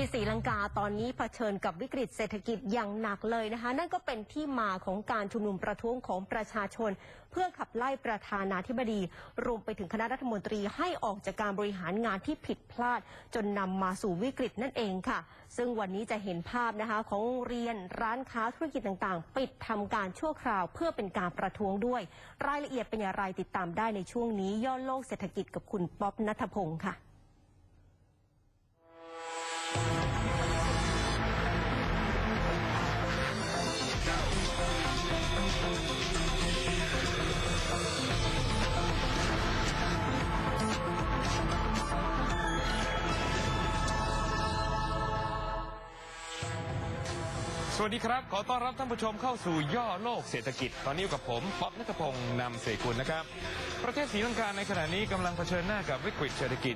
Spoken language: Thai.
ลังกาตอนนี้เผชิญกับวิกฤตเศรษฐกิจอย่างหนักเลยนะคะ นั่นก็เป็นที่มาของการชุมนุมประท้วงของประชาชน เพื่อขับไล่ประธานาธิบดี รวมไปถึงคณะรัฐมนตรีให้ออกจากการบริหารงานที่ผิดพลาด จนนำมาสู่วิกฤตนั่นเองค่ะ ซึ่งวันนี้จะเห็นภาพนะคะของโรงเรียนร้านค้าธุรกิจต่างๆ ปิดทำการชั่วคราวเพื่อเป็นการประท้วงด้วย รายละเอียดเป็นอย่างไรติดตามได้ในช่วงนี้ย่อโลกเศรษฐกิจกับคุณป๊อบนัทพงศ์ค่ะ วัสดีครับ ขอต้อนรับท่านผู้ชมเข้าสู่ย่อโลกเศรษฐกิจ ตอนนี้อยู่กับผมป๊อบนัทพงศ์นำเสกุลนะครับ ประเทศศรีลังกาในขณะนี้กำลังเผชิญหน้ากับวิกฤตเศรษฐกิจ